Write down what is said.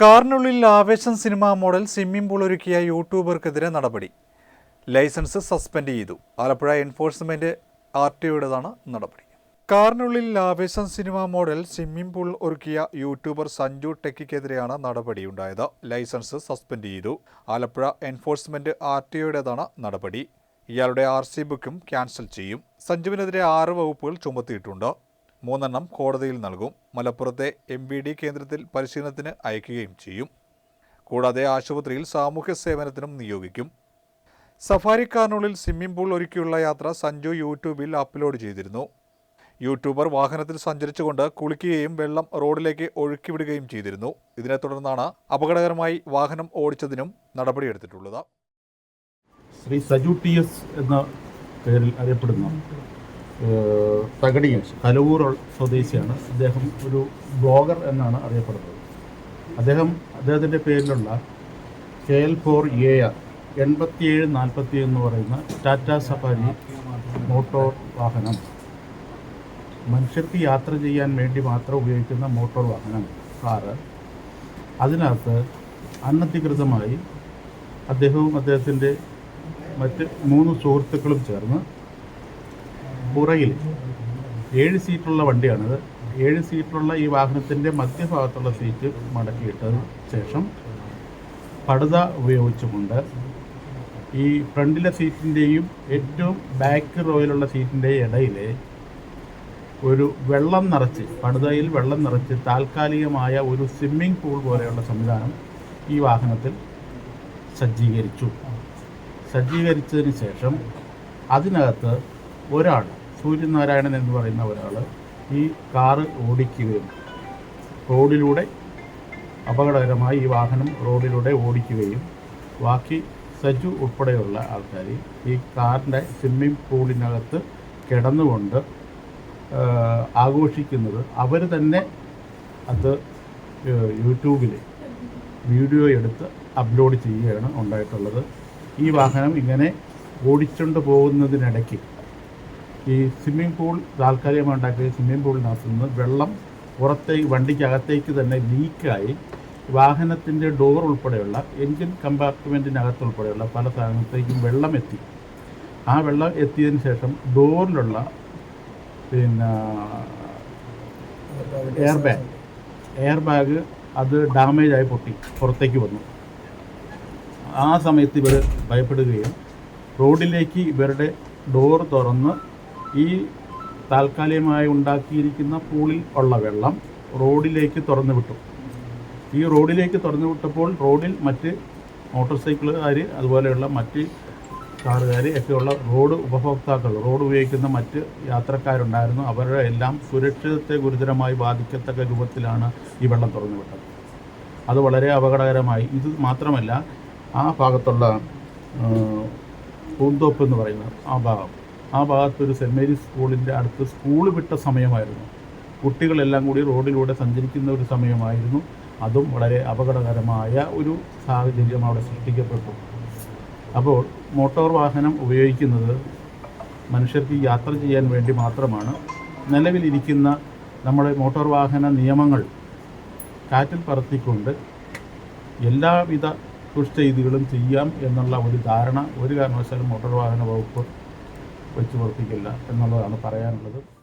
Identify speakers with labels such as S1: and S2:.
S1: കാറിനുള്ളിൽ ആവേശം cinema model swimming pool ഒരുക്കിയ യൂട്യൂബർക്കെതിരെ നടപടി. ലൈസൻസ് സസ്പെൻഡ് ചെയ്തു. ആലപ്പുഴ എൻഫോഴ്സ്മെന്റ് ആർ ടിയുടേതാണ് നടപടി. കാറിനുള്ളിൽ ആവേശം സിനിമാ മോഡൽ സ്വിമ്മിംഗ് പൂൾ ഒരുക്കിയ യൂട്യൂബർ സഞ്ജു ടെക്കിക്കെതിരെയാണ് നടപടിയുണ്ടായത്. ലൈസൻസ് സസ്പെൻഡ് ചെയ്തു. ആലപ്പുഴ എൻഫോഴ്സ്മെന്റ് ആർ ടിയുടേതാണ് നടപടി. ഇയാളുടെ ആർ സി ബുക്കും ക്യാൻസൽ ചെയ്യും. സഞ്ജുവിനെതിരെ ആറ് വകുപ്പുകൾ ചുമത്തിയിട്ടുണ്ട്. മൂന്നെണ്ണം കോടതിയിൽ നൽകും. മലപ്പുറത്തെ എം ബി ഡി കേന്ദ്രത്തിൽ പരിശീലനത്തിന് അയക്കുകയും ചെയ്യും. കൂടാതെ ആശുപത്രിയിൽ സാമൂഹ്യ സേവനത്തിനും നിയോഗിക്കും. സഫാരി കാറിനുള്ളിൽ സ്വിമ്മിംഗ് പൂൾ ഒരുക്കിയുള്ള യാത്ര സഞ്ജു യൂട്യൂബിൽ അപ്ലോഡ് ചെയ്തിരുന്നു. യൂട്യൂബർ വാഹനത്തിൽ സഞ്ചരിച്ചുകൊണ്ട് കുളിക്കുകയും വെള്ളം റോഡിലേക്ക് ഒഴുക്കിവിടുകയും ചെയ്തിരുന്നു. ഇതിനെ തുടർന്നാണ് അപകടകരമായി വാഹനം ഓടിച്ചതിനും നടപടിയെടുത്തിട്ടുള്ളത്.
S2: ശ്രീ സജു ടി എസ് എന്ന പേരിൽ അറിയപ്പെടുന്ന ഏഹ്, തകടിയിൽ കലവൂർ സ്വദേശിയാണ്. അദ്ദേഹം ഒരു ബ്ലോഗർ എന്നാണ് അറിയപ്പെടുന്നത്. അദ്ദേഹം അദ്ദേഹത്തിന്റെ പേരിലുള്ള K L four A R എൺപത്തിയേഴ് നാൽപ്പത്തി എന്ന് പറയുന്ന ടാറ്റ സഫാരി മോട്ടോർ വാഹനം. മനുഷ്യർക്ക് യാത്ര ചെയ്യാൻ വേണ്ടി മാത്രം ഉപയോഗിക്കുന്ന മോട്ടോർ വാഹനം കാറ്. അതിനകത്ത് അനധികൃതമായി അദ്ദേഹവും അദ്ദേഹത്തിന്റെ മറ്റ് മൂന്ന് സുഹൃത്തുക്കളും ചേർന്ന് പുറകിൽ ഏഴ് സീറ്റുള്ള വണ്ടിയാണിത്. ഏഴ് സീറ്റുള്ള ഈ വാഹനത്തിന്റെ മധ്യഭാഗത്തുള്ള സീറ്റ് മടക്കിയിട്ടതിന് ശേഷം പടുത ഉപയോഗിച്ചുകൊണ്ട് ഈ ഫ്രണ്ടിലെ സീറ്റിന്റെയും ഏറ്റവും ബാക്ക് റോയിലുള്ള സീറ്റിന്റെയും ഇടയിലെ ഒരു വെള്ളം നിറച്ച് പടുതയിൽ വെള്ളം നിറച്ച് താൽക്കാലികമായ ഒരു സ്വിമ്മിംഗ് പൂൾ പോലെയുള്ള സംവിധാനം ഈ വാഹനത്തിൽ സജ്ജീകരിച്ചു. സജ്ജീകരിച്ചതിന് ശേഷം അതിനകത്ത് ഒരാൾ സൂര്യനാരായണൻ എന്ന് പറയുന്ന ഒരാൾ ഈ കാറ് ഓടിക്കുകയും റോഡിലൂടെ അപകടകരമായി ഈ വാഹനം റോഡിലൂടെ ഓടിക്കുകയും ബാക്കി സജു ഉൾപ്പെടെയുള്ള ആൾക്കാർ ഈ കാറിന്റെ സ്വിമ്മിംഗ് പൂളിനകത്ത് കിടന്നുകൊണ്ട് ആഘോഷിക്കുന്നത് അവർ തന്നെ അത് യൂട്യൂബിൽ വീഡിയോ എടുത്ത് അപ്ലോഡ് ചെയ്യുകയാണ് ഉണ്ടായിട്ടുള്ളത്. ഈ വാഹനം ഇങ്ങനെ ഓടിച്ചുകൊണ്ട് പോകുന്നതിനിടയ്ക്ക് ഈ സ്വിമ്മിംഗ് പൂൾ താൽക്കാലികമായി ഉണ്ടാക്കിയ സ്വിമ്മിംഗ് പൂളിനകത്ത് നിന്ന് വെള്ളം പുറത്തേക്ക് വണ്ടിക്കകത്തേക്ക് തന്നെ ലീക്കായി വാഹനത്തിന്റെ ഡോർ ഉൾപ്പെടെയുള്ള എൻജിൻ കമ്പാർട്ട്മെന്റിനകത്ത് ഉൾപ്പെടെയുള്ള പല സ്ഥലത്തേക്കും വെള്ളം എത്തി. ആ വെള്ളം എത്തിയതിന് ശേഷം ഡോറിലുള്ള പിന്നെ എയർ ബാഗ് എയർ ബാഗ് അത് ഡാമേജായി പൊട്ടി പുറത്തേക്ക് വന്നു. ആ സമയത്ത് ഇവർ ഭയപ്പെടുകയും റോഡിലേക്ക് ഇവരുടെ ഡോർ തുറന്ന് ഈ താൽക്കാലികമായി ഉണ്ടാക്കിയിരിക്കുന്ന പൂളിൽ ഉള്ള വെള്ളം റോഡിലേക്ക് തുറന്നു വിട്ടു. ഈ റോഡിലേക്ക് തുറന്നു വിട്ടപ്പോൾ റോഡിൽ മറ്റ് മോട്ടോർ സൈക്കിളുകാർ അതുപോലെയുള്ള മറ്റ് കാറുകാർ ഒക്കെയുള്ള റോഡ് ഉപഭോക്താക്കൾ റോഡ് ഉപയോഗിക്കുന്ന മറ്റ് യാത്രക്കാരുണ്ടായിരുന്നു. അവരുടെ എല്ലാം സുരക്ഷിതത്തെ ഗുരുതരമായി ബാധിക്കത്തക്ക രൂപത്തിലാണ് ഈ വെള്ളം തുറന്നു വിട്ടത്. അത് വളരെ അപകടകരമായി. ഇത് മാത്രമല്ല ആ ഭാഗത്തുള്ള പൂന്തോപ്പ് എന്ന് പറയുന്ന ആ ഭാഗം ആ ഭാഗത്തൊരു സെന്റ് മേരീസ് സ്കൂളിന്റെ അടുത്ത് സ്കൂൾ വിട്ട സമയമായിരുന്നു. കുട്ടികളെല്ലാം കൂടി റോഡിലൂടെ സഞ്ചരിക്കുന്ന ഒരു സമയമായിരുന്നു. അതും വളരെ അപകടകരമായ ഒരു സാഹചര്യം അവിടെ സൃഷ്ടിക്കപ്പെട്ടു. അപ്പോൾ മോട്ടോർ വാഹനം ഉപയോഗിക്കുന്നത് മനുഷ്യർക്ക് യാത്ര ചെയ്യാൻ വേണ്ടി മാത്രമാണ്. നിലവിലിരിക്കുന്ന നമ്മുടെ മോട്ടോർ വാഹന നിയമങ്ങൾ കാറ്റിൽ പറത്തിക്കൊണ്ട് എല്ലാവിധ ദുഷ്ചെയ്തികളും ചെയ്യാം എന്നുള്ള ഒരു ധാരണ ഒരു കാരണവശാലും മോട്ടോർ വാഹന വകുപ്പ് വെച്ച് പുറപ്പിക്കില്ല എന്നുള്ളതാണ് പറയാനുള്ളത്.